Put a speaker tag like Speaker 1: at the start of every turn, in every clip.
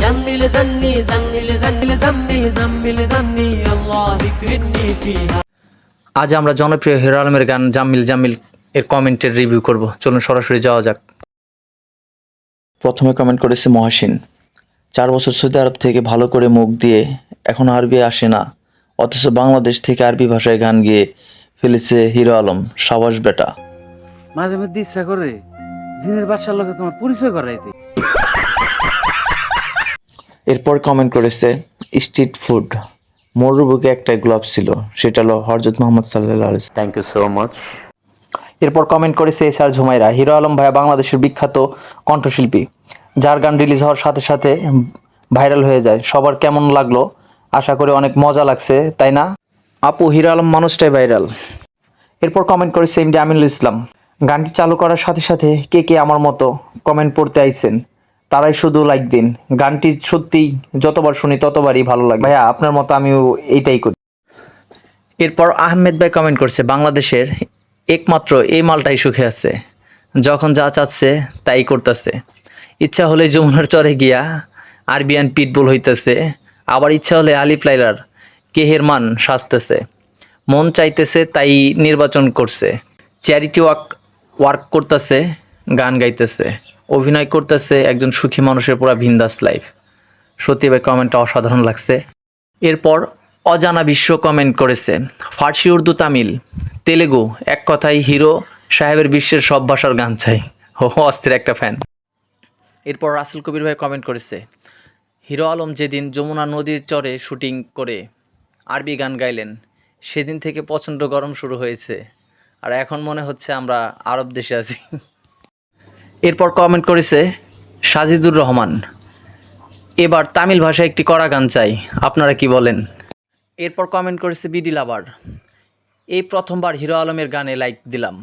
Speaker 1: زني زني زني زني زني زني الله يكرمني فيها
Speaker 2: আজ আমরা জনপ্রিয় হিরো আলমের গান জাম্মিল জাম্মিল এর কমেন্টের রিভিউ করব চলুন সরাসরি যাওয়া যাক প্রথমে কমেন্ট করেছে মহাসিন চার বছর সৌদি আরব থেকে ভালো করে মুখ দিয়ে এখন আরবি আসে না অথচ বাংলাদেশ থেকে আরবি ভাষায় গান গিয়ে ফেলেছে হিরো আলম সাবাস বেটা
Speaker 3: মাঝে মধ্যে ইচ্ছা করে জিনের বাসার লোকে তোমার পরিচয় করাইতে
Speaker 2: এরপর কমেন্ট করেছে স্ট্রিট ফুড মরুর বুকে একটা গ্লাভ ছিল সেটা হলো হরজত মোহাম্মদ সাল্লাহ
Speaker 4: Thank you so much.
Speaker 2: এরপর কমেন্ট করেছে এস আর ঝুমাইরা হিরো আলম ভাইয়া বাংলাদেশের বিখ্যাত কণ্ঠশিল্পী। যার গান রিলিজ হওয়ার সাথে সাথে ভাইরাল হয়ে যায়। সবার কেমন লাগল? আশা করি অনেক মজা লাগছে তাই না? আপু হিরো আলম মানুষটাই ভাইরাল এরপর কমেন্ট করেছে এমডি আমিনুল ইসলাম। গানটি চালু করার সাথে সাথে কে কে আমার মতো কমেন্ট পড়তে আইছেন? তারাই শুধু লাইক দিন। গানটি সত্যি যতবার শুনি ততবারই ভালো লাগে। ভাইয়া, আপনার মতো আমিও এইটাই করি। এরপর আহমেদ ভাই কমেন্ট করছে, বাংলাদেশের একমাত্র এই মালটাই সুখে আছে। যখন যা চাচ্ছে, তাই করতেছে। ইচ্ছা হলে যমুনার চরে গিয়া আরবিয়ান পিটবুল হইতেছে। আবার ইচ্ছা হলে আলিফ লাইলার কেহের মান সাজতেছে। মন চাইতেছে তাই নির্বাচন করছে। চ্যারিটি ওয়ার্ক ওয়ার্ক করতেছে, গান গাইতেছে। অভিনয় করতেছে একজন সুখী মানুষের পুরা ভিন্দাস লাইফ সত্যি ভাই কমেন্টটা অসাধারণ লাগছে। এরপর অজানা বিশ্ব কমেন্ট করেছে, ফার্সি, উর্দু, তামিল, তেলেগু, এক কথায় হিরো সাহেবের বিশ্বের সব ভাষার গান চাই। ও, অস্থির একটা ফ্যান এরপর রাসেল কবির ভাই কমেন্ট করেছে, হিরো আলম যেদিন যমুনা নদীর চরে শুটিং করে আরবি গান গাইলেন, সেদিন থেকে প্রচণ্ড গরম শুরু হয়েছে। আর এখন মনে হচ্ছে আমরা আরব দেশে আছি। এরপর কমেন্ট করেছে, সাজিদুর রহমান, এবার তামিল ভাষায় একটি কড়া গান চাই, আপনারা কি বলেন? এরপর কমেন্ট করেছে, বিডি লাভার, এই প্রথমবার হিরো আলমের গানে লাইক দিলাম,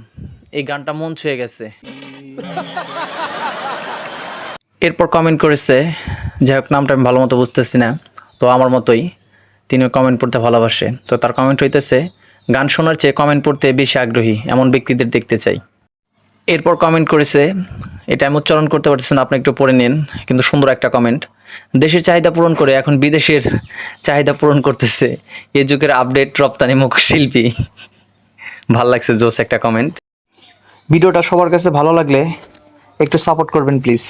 Speaker 2: এই গানটা মন ছুঁয়ে গেছে। এরপর কমেন্ট করেছে, যাই হোক, নামটা আমি ভালো মতো বুঝতেছি না, তো আমার মতোই তিনিও কমেন্ট পড়তে ভালোবাসে। তো তার কমেন্ট হইতেছে, গান শোনার চেয়ে কমেন্ট পড়তে বেশি আগ্রহী, এমন ব্যক্তিদের দেখতে চাই। এরপর কমেন্ট করেছে, এটা আমি উচ্চারণ করতে পারতেছেন আপনি একটু পড়ে নিন, কিন্তু সুন্দর একটা কমেন্ট দেশের চাহিদা পূরণ করে এখন বিদেশের চাহিদা পূরণ করতেছে, এ যুগের আপডেট রপ্তানি মুখ শিল্পী। ভালো লাগছে জোস একটা কমেন্ট ভিডিওটা সবার কাছে ভালো লাগলে একটু সাপোর্ট করবেন প্লিজ